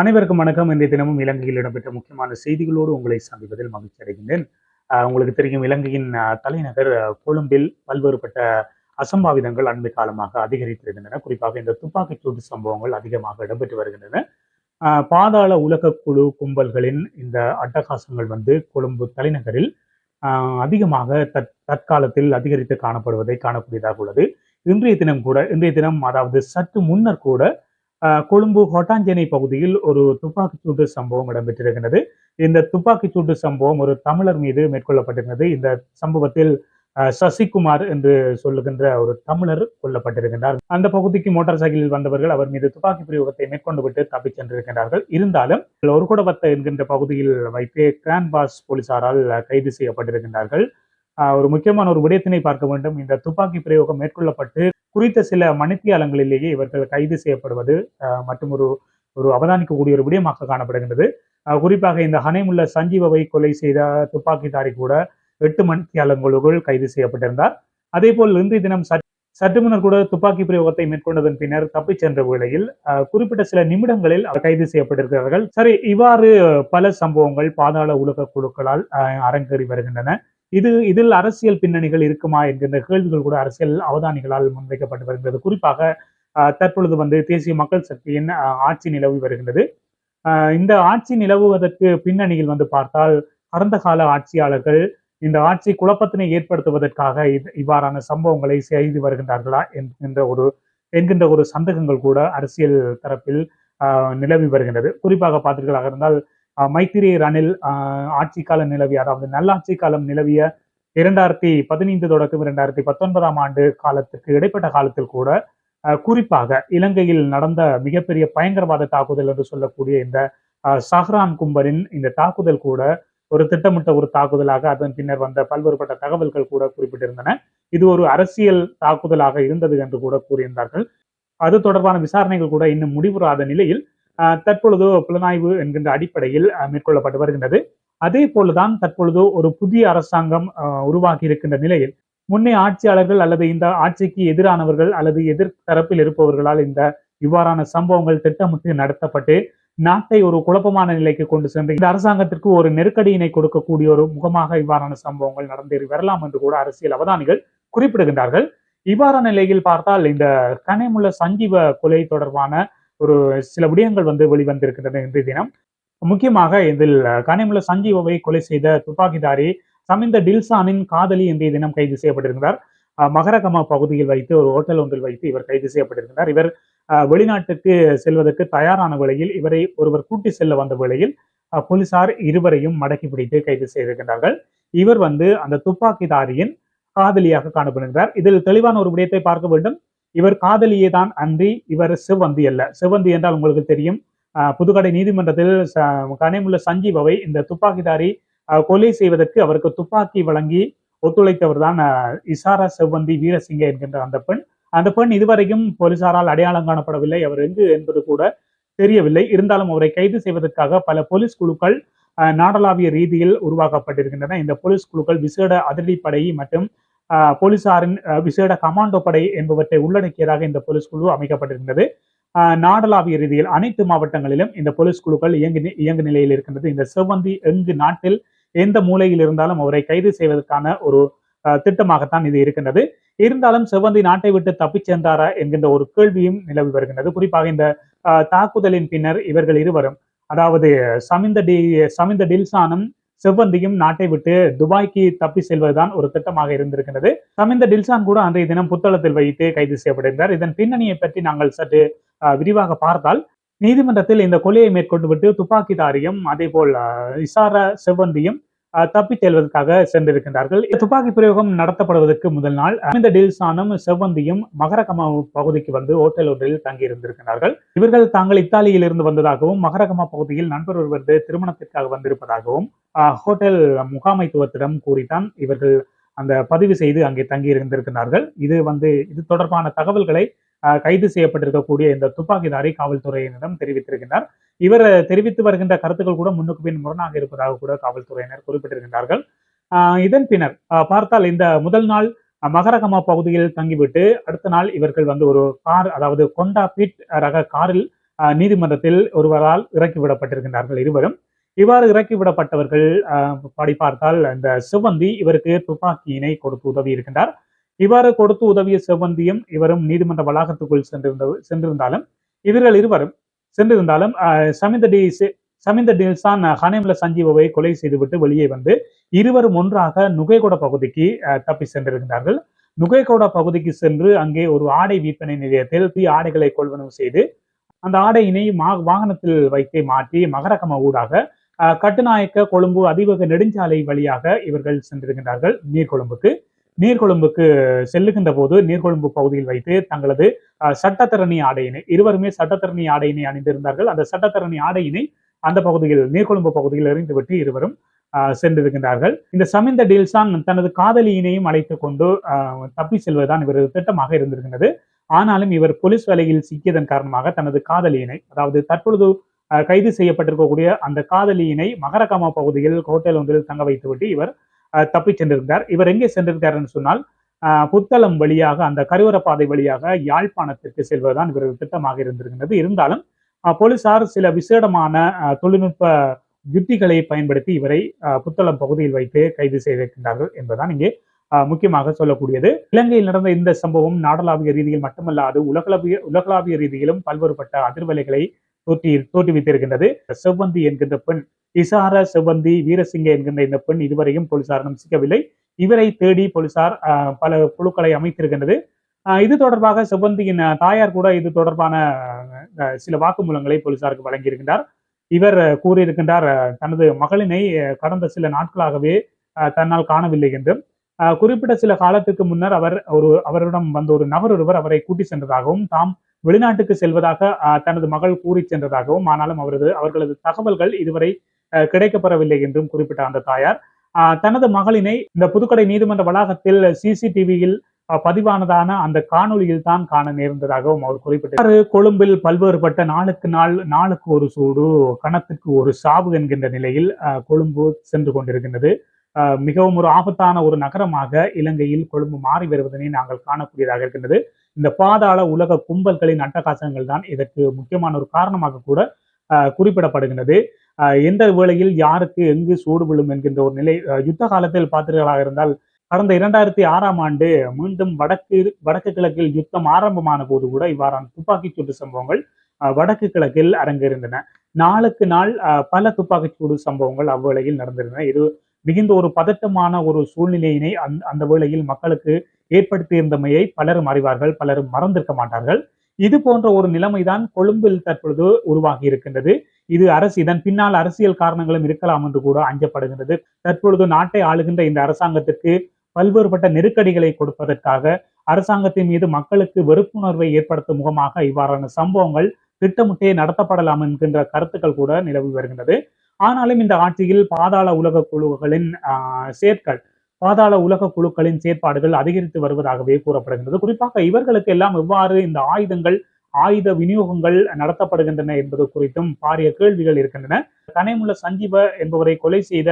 அனைவருக்கும் வணக்கம். இன்றைய தினமும் இலங்கையில் இடம்பெற்ற முக்கியமான செய்திகளோடு உங்களை சந்திப்பதில் மகிழ்ச்சி அடைகின்றேன். உங்களுக்கு தெரியும் இலங்கையின் தலைநகர் கொழும்பில் பல்வேறுபட்ட அசம்பாவிதங்கள் அண்மை காலமாக அதிகரித்திருக்கின்றன. குறிப்பாக இந்த துப்பாக்கிச் சூடு சம்பவங்கள் அதிகமாக இடம்பெற்று வருகின்றன. பாதாள உலக குழு கும்பல்களின் இந்த அட்டகாசங்கள் வந்து கொழும்பு தலைநகரில் அதிகமாக தற் தற்காலத்தில் அதிகரித்து காணப்படுவதை காணக்கூடியதாக உள்ளது. இன்றைய தினம் கூட இன்றைய தினம் அதாவது சற்று முன்னர் கூட கொழும்பு ஹொட்டாஞ்சேனை பகுதியில் ஒரு துப்பாக்கிச்சூட்டு சம்பவம் இடம்பெற்றிருக்கிறது. இந்த துப்பாக்கிச்சூடு சம்பவம் ஒரு தமிழர் மீது மேற்கொள்ளப்பட்டிருந்தது. இந்த சம்பவத்தில் சசிகுமார் என்று சொல்லுகின்ற ஒரு தமிழர் கொல்லப்பட்டிருக்கின்றார். அந்த பகுதிக்கு மோட்டார் சைக்கிளில் வந்தவர்கள் அவர் மீது துப்பாக்கி பிரயோகத்தை மேற்கொண்டு விட்டு தப்பிச் சென்றிருக்கின்றார்கள். இருந்தாலும் ஒரு குடவத்த என்கின்ற பகுதியில் வைத்து கிரான்பாஸ் போலீசாரால் கைது செய்யப்பட்டிருக்கின்றார்கள். ஒரு முக்கியமான ஒரு விடயத்தினை பார்க்க வேண்டும். இந்த துப்பாக்கி பிரயோகம் மேற்கொள்ளப்பட்டு குறித்த சில மணித்தியாலங்களிலேயே இவர்கள் கைது செய்யப்படுவது அஹ், மற்றும் ஒரு ஒரு அவதானிக்கக்கூடிய ஒரு விடயமாக காணப்படுகின்றது. அஹ், குறிப்பாக இந்த ஹனைமுள்ள சஞ்சீவவை கொலை செய்த துப்பாக்கிதாரி கூட எட்டு மணித்தியாலங்களுக்குள் கைது செய்யப்பட்டிருந்தார். அதே போல் இன்றைய தினம் சற்று முன்னர் கூட துப்பாக்கி பிரயோகத்தை மேற்கொண்டதன் பின்னர் தப்பிச் சென்ற வேளையில் குறிப்பிட்ட சில நிமிடங்களில் அவர் கைது செய்யப்பட்டிருக்கிறார்கள். சரி இவ்வாறு பல சம்பவங்கள் பாதாள உலக குழுக்களால் அரங்கேறி வருகின்றன. இது இதில் அரசியல் பின்னணிகள் இருக்குமா என்கின்ற கேள்விகள் கூட அரசியல் அவதானிகளால் முன்வைக்கப்பட்டு வருகிறது குறிப்பாக தற்பொழுது வந்து தேசிய மக்கள் சக்தியின் ஆட்சி நிலவி வருகின்றது. இந்த ஆட்சி நிலவுவதற்கு பின்னணியில் வந்து பார்த்தால் கடந்த கால ஆட்சியாளர்கள் இந்த ஆட்சி குழப்பத்தினை ஏற்படுத்துவதற்காக இவ்வாறான சம்பவங்களை செய்து வருகின்றார்களா என்கின்ற ஒரு என்கின்ற ஒரு சந்தேகங்கள் கூட அரசியல் தரப்பில் நிலவி வருகின்றது. குறிப்பாக பார்த்தீர்களாக இருந்தால் மைத்திரி ரணில் ஆட்சி காலம் நிலவிய அதாவது நல்லாட்சி காலம் நிலவிய இரண்டாயிரத்தி பதினைந்து தொடக்கம் இரண்டாயிரத்தி பத்தொன்பதாம் ஆண்டு காலத்துக்கு இடைப்பட்ட காலத்தில் கூட குறிப்பாக இலங்கையில் நடந்த மிகப்பெரிய பயங்கரவாத தாக்குதல் என்று சொல்லக்கூடிய இந்த சஹ்ரான் கும்பலின் இந்த தாக்குதல் கூட ஒரு திட்டமிட்ட ஒரு தாக்குதலாக அதன் பின்னர் வந்த பல்வேறுபட்ட தகவல்கள் கூட குறிப்பிட்டிருந்தன. இது ஒரு அரசியல் தாக்குதலாக இருந்தது என்று கூட கூறியிருந்தார்கள். அது தொடர்பான விசாரணைகள் கூட இன்னும் முடிவுறாத நிலையில் தற்பொழுது புலனாய்வு என்கின்ற அடிப்படையில் மேற்கொள்ளப்பட்டு வருகின்றது. அதே போலதான் தற்பொழுது ஒரு புதிய அரசாங்கம் உருவாகி இருக்கின்ற நிலையில் முன்னே ஆட்சியாளர்கள் அல்லது இந்த ஆட்சிக்கு எதிரானவர்கள் அல்லது எதிர் தரப்பில் இருப்பவர்களால் இந்த இவ்வாறான சம்பவங்கள் திட்டமிட்டு நடத்தப்பட்டு நாட்டை ஒரு குழப்பமான நிலைக்கு கொண்டு சென்று இந்த அரசாங்கத்திற்கு ஒரு நெருக்கடியினை கொடுக்கக்கூடிய ஒரு முகமாக இவ்வாறான சம்பவங்கள் நடந்தேறி வரலாம் என்று கூட அரசியல் அவதானிகள் குறிப்பிடுகின்றார்கள். இவ்வாறான நிலையில் பார்த்தால் இந்த கனிமுள்ள சஞ்சீவ கொலை தொடர்பான ஒரு சில விடயங்கள் வந்து வெளிவந்திருக்கின்றன இன்றைய தினம். முக்கியமாக இதில் கனிமுல சஞ்சீவவை கொலை செய்த துப்பாக்கிதாரி சமிந்த டில்சானின் காதலி இன்றைய தினம் கைது செய்யப்பட்டிருக்கிறார். மகரகமா மகரகம பகுதியில் வைத்து ஒரு ஹோட்டல் ஒன்றில் வைத்து இவர் கைது செய்யப்பட்டிருக்கிறார். இவர் வெளிநாட்டுக்கு செல்வதற்கு தயாரான வேளையில் இவரை ஒருவர் கூட்டி செல்ல வந்த வேளையில் போலீசார் இருவரையும் மடக்கி பிடித்து கைது செய்திருக்கின்றார்கள். இவர் வந்து அந்த துப்பாக்கிதாரியின் காதலியாக காணப்படுகிறார். இதில் தெளிவான ஒரு விடயத்தை பார்க்க வேண்டும். இவர் காதலியே தான் அன்றி இவர் சிவந்தி அல்ல. சிவந்தி என்றால் உங்களுக்கு தெரியும் புதுக்கடை நீதிமன்றத்தில் ச- கனிமுள்ள சஞ்சீவவை இந்த துப்பாக்கிதாரி கொலை செய்வதற்கு அவருக்கு துப்பாக்கி வழங்கி ஒத்துழைத்தவர் தான் இசாரா செவ்வந்தி வீரசிங்க என்கின்ற அந்த பெண். அந்த பெண் இதுவரையும் போலீசாரால் அடையாளம் காணப்படவில்லை அவர் எங்கு என்பது கூட தெரியவில்லை. இருந்தாலும் அவரை கைது செய்வதற்காக பல போலீஸ் குழுக்கள் நாடளாவிய ரீதியில் உருவாக்கப்பட்டிருக்கின்றன. இந்த போலீஸ் குழுக்கள் விசேட அதிரடிப்படை மற்றும் போலீசாரின் விசேட கமாண்டோ படை என்பவற்றை உள்ளடக்கியதாக இந்த போலீஸ் குழு அமைக்கப்பட்டிருந்தது. நாடளாவிய ரீதியில் அனைத்து மாவட்டங்களிலும் இந்த போலீஸ் குழுக்கள் இயங்கு இயங்கு நிலையில் இருக்கின்றது. இந்த செவ்வந்தி எங்கு நாட்டில் எந்த மூலையில் இருந்தாலும் அவரை கைது செய்வதற்கான ஒரு திட்டமாகத்தான் இது இருக்கின்றது. இருந்தாலும் செவ்வந்தி நாட்டை விட்டு தப்பிச் சென்றாரா என்கின்ற ஒரு கேள்வியும் நிலவி வருகின்றது. குறிப்பாக இந்த தாக்குதலின் பின்னர் இவர்கள் இருவரும் அதாவது சமிந்த டி சமிந்த டில்சானும் செவ்வந்தியும் நாட்டை விட்டு துபாய்க்கு தப்பி செல்வதுதான் ஒரு திட்டமாக இருந்திருக்கிறது சமிந்த டில்சான் கூட அன்றைய தினம் புத்தளத்தில் வைத்து கைது செய்யப்பட்டிருந்தார். இதன் பின்னணியை பற்றி நாங்கள் சற்று விரிவாக பார்த்தால் நீதிமன்றத்தில் இந்த கொலையை மேற்கொண்டு விட்டு துப்பாக்கிதாரியும் அதே போல் அஹ், செவ்வந்தியும் அஹ், தேல்வதற்காக சென்றிருக்கின்றார்கள். துப்பாக்கி பிரயோகம் நடத்தப்படுவதற்கு முதல் நாள் இந்த டில்சானும் செவ்வந்தியும் மகரகமா பகுதிக்கு வந்து ஹோட்டல் ஒன்றில் தங்கியிருந்திருக்கிறார்கள் இவர்கள் தாங்கள் இத்தாலியில் இருந்து வந்ததாகவும் மகரகமா பகுதியில் நண்பர் ஒருவர் திருமணத்திற்காக வந்திருப்பதாகவும் ஹோட்டல் முகாமைத்துவத்திடம் கூறித்தான் இவர்கள் அந்த பதிவு செய்து அங்கே தங்கி இருந்திருக்கிறார்கள் இது வந்து இது தொடர்பான தகவல்களை கைது செய்யப்பட்டிருக்கக்கூடிய இந்த துப்பாக்கிதாரி காவல்துறையினரிடம் தெரிவித்திருக்கிறார் இவர் தெரிவித்து வருகின்ற கருத்துக்கள் கூட முன்னுக்கு பின் முரணாக இருப்பதாக கூட காவல்துறையினர் குறிப்பிட்டிருக்கின்றார்கள். இதன் பின்னர் பார்த்தால் இந்த முதல் நாள் மகரகமா பகுதியில் தங்கிவிட்டு அடுத்த நாள் இவர்கள் வந்து ஒரு கார் அதாவது கொண்டா பிட் ரக காரில் அஹ், நீதிமன்றத்தில் ஒருவரால் இறக்கிவிடப்பட்டிருக்கின்றார்கள் இருவரும். இவ்வாறு இறக்கிவிடப்பட்டவர்கள் அஹ், படி பார்த்தால் இந்த சிவந்தி இவருக்கு துப்பாக்கியினை கொடுத்து உதவி இருக்கின்றார் இவ்வாறு கொடுத்து உதவிய செவ்வந்தியும் இவரும் நீதிமன்ற வளாகத்துக்குள் சென்றிருந்த சென்றிருந்தாலும் இவர்கள் இருவரும் சென்றிருந்தாலும் சமிந்த டி சமிந்த டில்சான் ஹனேம்ல சஞ்சீவவை கொலை செய்துவிட்டு வெளியே வந்து இருவரும் ஒன்றாக நுகைகொட பகுதிக்கு அஹ், தப்பி சென்றிருக்கிறார்கள் நுகைகொட பகுதிக்கு சென்று அங்கே ஒரு ஆடை விற்பனை நிலையத்தில் தீ ஆடைகளை கொள்வனவு செய்து அந்த ஆடையினை மா- வாகனத்தில் வைத்து மாற்றி மகரகம ஊடாக அஹ், கட்டுநாயக்க கொழும்பு அதிவேக நெடுஞ்சாலை வழியாக இவர்கள் சென்றிருக்கின்றார்கள் நீர்கொழும்புக்கு. நீர்கொழும்புக்கு செல்லுகின்ற போது நீர்கொழும்பு பகுதியில் வைத்து தங்களது சட்டத்தரணி ஆடையினை இருவருமே சட்டத்தரணி ஆடையினை அணிந்திருந்தார்கள். அந்த சட்டத்தரணி ஆடையினை அந்த பகுதியில் நீர்கொழும்பு பகுதியில் எறிந்துவிட்டு இருவரும் அஹ், சென்றிருக்கின்றார்கள். இந்த சமிந்த டில்சான் தனது காதலியினையும் அழைத்து கொண்டு தப்பி செல்வதுதான் இவரது திட்டமாக இருந்திருக்கின்றது. ஆனாலும் இவர் போலீஸ் வேலையில் சிக்கியதன் காரணமாக தனது காதலியினை அதாவது தற்பொழுது அஹ், கைது செய்யப்பட்டிருக்கக்கூடிய அந்த காதலியினை மகரகாமா பகுதியில் ஹோட்டல் ஒன்றில் தங்க வைத்துவிட்டு இவர் தப்பி தப்பிச் சென்றிருக்கிறார் இவர் எங்கே சென்றிருக்காருன்னு சொன்னால் புத்தளம் வழியாக அந்த கருவர பாதை வழியாக யாழ்ப்பாணத்திற்கு செல்வதுதான் இவரது திட்டமாக இருந்திருக்கின்றது. இருந்தாலும் போலீசார் சில விசேடமான தொழில்நுட்ப யுத்திகளை பயன்படுத்தி இவரை புத்தளம் பகுதியில் வைத்து கைது செய்திருக்கின்றார்கள் என்பதுதான் இங்கே முக்கியமாக சொல்லக்கூடியது. இலங்கையில் நடந்த இந்த சம்பவம் நாடளாவிய ரீதியில் மட்டுமல்லாது உலகளாவிய உலகளாவிய ரீதியிலும் பல்வேறுபட்ட அதிர்வலைகளை தோற்றி தோற்றுவித்திருக்கின்றது செவ்வந்தி என்கின்ற பெண் இசார செவ்வந்தி வீரசிங்க என்கின்ற இந்த பெண் இதுவரையும் போலீசாரிடம் சிக்கவில்லை. இவரை தேடி போலீசார் அஹ், பல குழுக்களை அமைத்திருக்கின்றது. இது தொடர்பாக செவ்வந்தியின் தாயார் கூட இது தொடர்பான சில வாக்குமூலங்களை போலீசாருக்கு வழங்கியிருக்கின்றார். இவர் கூறியிருக்கின்றார் தனது மகளினை கடந்த சில நாட்களாகவே அஹ், தன்னால் காணவில்லை என்றும் அஹ், குறிப்பிட்ட சில காலத்துக்கு முன்னர் அவர் ஒரு அவரிடம் வந்த ஒரு நபர் ஒருவர் அவரை கூட்டி சென்றதாகவும் தாம் வெளிநாட்டுக்கு செல்வதாக அஹ், தனது மகள் கூறி சென்றதாகவும் ஆனாலும் அவரது அவர்களது தகவல்கள் இதுவரை அஹ், கிடைக்கப்பெறவில்லை என்றும் குறிப்பிட்ட அந்த தாயார். தனது மகளினை இந்த புதுக்கடை நீதிமன்ற வளாகத்தில் சிசிடிவியில் பதிவானதான அந்த காணொலியில் தான் காண நேர்ந்ததாகவும் அவர் குறிப்பிட்டார். கொழும்பில் பல்வேறுபட்ட நாளுக்கு நாள் நாளுக்கு ஒரு சூடு கணத்துக்கு ஒரு சாவு என்கின்ற நிலையில் கொழும்பு சென்று கொண்டிருக்கின்றது. அஹ், மிகவும் ஒரு ஆபத்தான ஒரு நகரமாக இலங்கையில் கொழும்பு மாறி வருவதனை நாங்கள் காணக்கூடியதாக இருக்கின்றது. இந்த பாதாள உலக கும்பல்களின் அட்டகாசங்கள் தான் இதற்கு முக்கியமான ஒரு காரணமாக கூட குறிப்பிடப்படுகின்றது. எந்த வேளையில் யாருக்கு எங்கு சூடு விழும் என்கின்ற ஒரு நிலை யுத்த காலத்தில் பார்த்தீர்களாக இருந்தால் கடந்த இரண்டாயிரத்தி ஆறாம் ஆண்டு மீண்டும் வடக்கு வடக்கு கிழக்கில் யுத்தம் ஆரம்பமான போது கூட இவ்வாறான துப்பாக்கிச் சூடு சம்பவங்கள் வடக்கு கிழக்கில் அரங்கேறிந்தன நாளுக்கு நாள் பல துப்பாக்கிச் சூடு சம்பவங்கள் அவ்வேளையில் நடந்திருந்தன. இது மிகுந்த ஒரு பதட்டமான ஒரு சூழ்நிலையினை அந் அந்த வேளையில் மக்களுக்கு ஏற்படுத்தியிருந்தமையை பலரும் அறிவார்கள் பலரும் மறந்திருக்க மாட்டார்கள். இது போன்ற ஒரு நிலைமைதான் கொழும்பில் தற்பொழுது உருவாகி இருக்கின்றது இது அரசு இதன் பின்னால் அரசியல் காரணங்களும் இருக்கலாம் என்று கூட அஞ்சப்படுகின்றது. தற்பொழுது நாட்டை ஆளுகின்ற இந்த அரசாங்கத்திற்கு பல்வேறுபட்ட நெருக்கடிகளை கொடுப்பதற்காக அரசாங்கத்தின் மீது மக்களுக்கு வெறுப்புணர்வை ஏற்படுத்தும் முகமாக இவ்வாறான சம்பவங்கள் திட்டமிட்டே நடத்தப்படலாம் என்கின்ற கருத்துக்கள் கூட நிலவி வருகின்றது. ஆனாலும் இந்த ஆட்சியில் பாதாள உலக குழுக்களின் சேர்க்கள் பாதாள உலக குழுக்களின் செயற்பாடுகள் அதிகரித்து வருவதாகவே கூறப்படுகின்றது. குறிப்பாக இவர்களுக்கு எல்லாம் எவ்வாறு இந்த ஆயுதங்கள் ஆயுத விநியோகங்கள் நடத்தப்படுகின்றன என்பது குறித்தும் பாரிய கேள்விகள் இருக்கின்றன. கனைமுள்ள சஞ்சீவ என்பவரை கொலை செய்த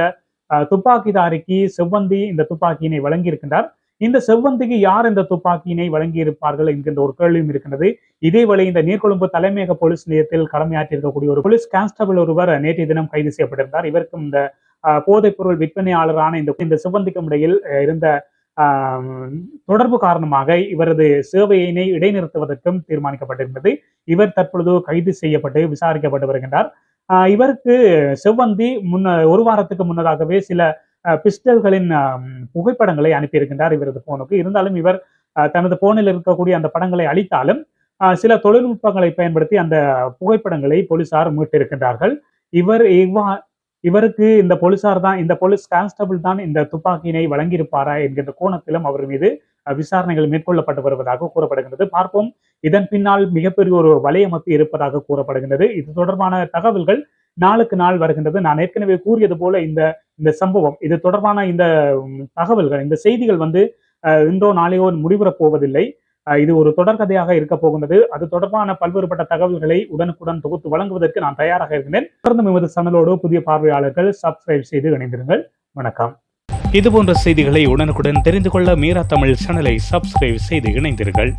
அஹ், துப்பாக்கிதாரிக்கு செவ்வந்தி இந்த துப்பாக்கியினை வழங்கியிருக்கின்றார். இந்த செவ்வந்திக்கு யார் இந்த துப்பாக்கியினை வழங்கியிருப்பார்கள் என்கின்ற ஒரு கேள்வியும் இருக்கின்றது. இதேவேளை இந்த நீர்கொழும்பு தலைமையக போலீஸ் நிலையத்தில் கடமையாற்றியிருக்கக்கூடிய ஒரு போலீஸ் கான்ஸ்டபிள் ஒருவர் நேற்றைய தினம் கைது செய்யப்பட்டிருந்தார். இவருக்கும் இந்த போதைப்பொருள் போதைப் பொருள் விற்பனையாளரான இந்த இந்த சிவந்திக்கும் இடையில் இருந்த தொடர்பு காரணமாக இவரது சேவையினை இடைநிறுத்துவதற்கும் தீர்மானிக்கப்பட்டிருந்தது. இவர் தற்பொழுது கைது செய்யப்பட்டு விசாரிக்கப்பட்டு வருகின்றார். இவருக்கு செவ்வந்தி முன்ன ஒரு வாரத்துக்கு முன்னதாகவே சில பிஸ்டல்களின் புகைப்படங்களை அனுப்பியிருக்கின்றார் இவரது போனுக்கு. இருந்தாலும் இவர் அஹ், தனது போனில் இருக்கக்கூடிய அந்த படங்களை அளித்தாலும் சில தொழில்நுட்பங்களை பயன்படுத்தி அந்த புகைப்படங்களை போலீசார் மீட்டிருக்கின்றார்கள். இவர் இவ்வா இவருக்கு இந்த போலீசார் தான் இந்த போலீஸ் கான்ஸ்டபிள் தான் இந்த துப்பாக்கியினை வழங்கியிருப்பாரா என்கின்ற கோணத்திலும் அவர் மீது விசாரணைகள் மேற்கொள்ளப்பட்டு வருவதாக கூறப்படுகின்றது. பார்ப்போம். இதன் பின்னால் மிகப்பெரிய ஒரு வலையமைப்பு இருப்பதாக கூறப்படுகின்றது. இது தொடர்பான தகவல்கள் நாளுக்கு நாள் வருகின்றது. நான் ஏற்கனவே கூறியது போல இந்த இந்த சம்பவம் இது தொடர்பான இந்த தகவல்கள் இந்த செய்திகள் வந்து இன்றோ நாளையோ முடிவுறப் போவதில்லை. இது ஒரு தொடர்கதையாக இருக்க போகின்றது. அது தொடர்பான பல்வேறுபட்ட தகவல்களை உடனுக்குடன் தொகுத்து வழங்குவதற்கு நான் தயாராக இருக்கிறேன் தொடர்ந்து எமது சேனலோடு புதிய பார்வையாளர்கள் சப்ஸ்கிரைப் செய்து இணைந்திருங்கள். வணக்கம். இதுபோன்ற செய்திகளை உடனுக்குடன் தெரிந்து கொள்ள மீரா தமிழ் சேனலை சப்ஸ்கிரைப் செய்து இணைந்தீர்கள்